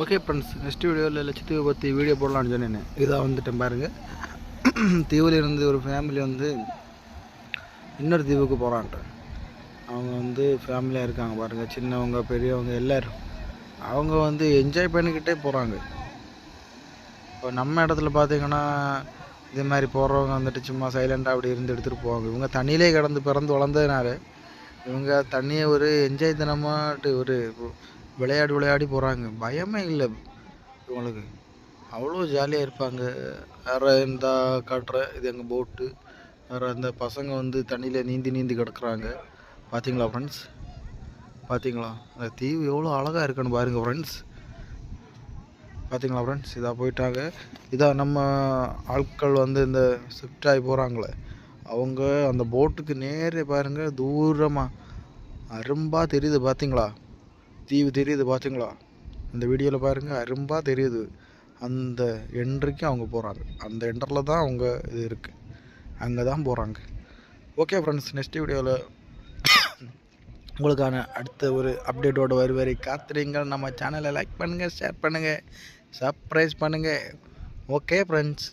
Okay friends next வீடியோவில் லட்சத்தீவை பற்றி video போடலான்னு சொன்னேன். இதாக வந்துட்டேன் பாருங்கள் தீவில் இருந்து ஒரு ஃபேமிலி வந்து இன்னொரு தீவுக்கு போகிறான்ட்டு அவங்க வந்து ஃபேமிலியாக இருக்காங்க பாருங்கள் சின்னவங்க பெரியவங்க எல்லோரும். அவங்க வந்து என்ஜாய் பண்ணிக்கிட்டே போகிறாங்க இப்போ நம்ம இடத்துல பார்த்தீங்கன்னா இது மாதிரி போகிறவங்க வந்துட்டு சும்மா சைலண்டாக அப்படி இருந்து எடுத்துகிட்டு போவாங்க. இவங்க தண்ணியிலே கிடந்து பிறந்து வளர்ந்ததுனால இவங்க தண்ணியை ஒரு என்ஜாய் தினமாட்டு ஒரு விளையாடி விளையாடி போகிறாங்க பயமே இல்லை. இவங்களுக்கு. அவ்வளோ ஜாலியாக இருப்பாங்க. வேறு இந்த காட்டுற இது எங்கள் போட்டு வேறு இந்த பசங்க வந்து தண்ணியில் நீந்தி நீந்தி கிடக்குறாங்க. பார்த்தீங்களா ஃப்ரெண்ட்ஸ் பார்த்தீங்களா அந்த தீவு எவ்வளோ அழகாக இருக்குன்னு பாருங்கள் ஃப்ரெண்ட்ஸ் பார்த்தீங்களா ஃப்ரெண்ட்ஸ் இதாக போயிட்டாங்க. இதாக நம்ம ஆட்கள் வந்து இந்த ஷிஃப்ட் ஆகி போகிறாங்களே அவங்க அந்த போட்டுக்கு நேரே பாருங்கள் தூரமாக அரும்பாக தெரியுது பார்த்தீங்களா தீவு தெரியுது பார்த்தீங்களா அந்த வீடியோவில் பாருங்கள் அரும்பாக தெரியுது. அந்த என்ட்ரிக்கும் அவங்க போகிறாங்க அந்த என்டரில் தான் அவங்க இது இருக்குது அங்கே தான் போகிறாங்க ஓகே ஃப்ரெண்ட்ஸ் நெக்ஸ்ட் வீடியோவில் உங்களுக்கான அடுத்த ஒரு அப்டேட்டோட வருவரை. காத்துறீங்க நம்ம சேனலை லைக் பண்ணுங்கள் ஷேர் பண்ணுங்கள் சப்ரைஸ் பண்ணுங்கள் ஓகே ஃப்ரெண்ட்ஸ்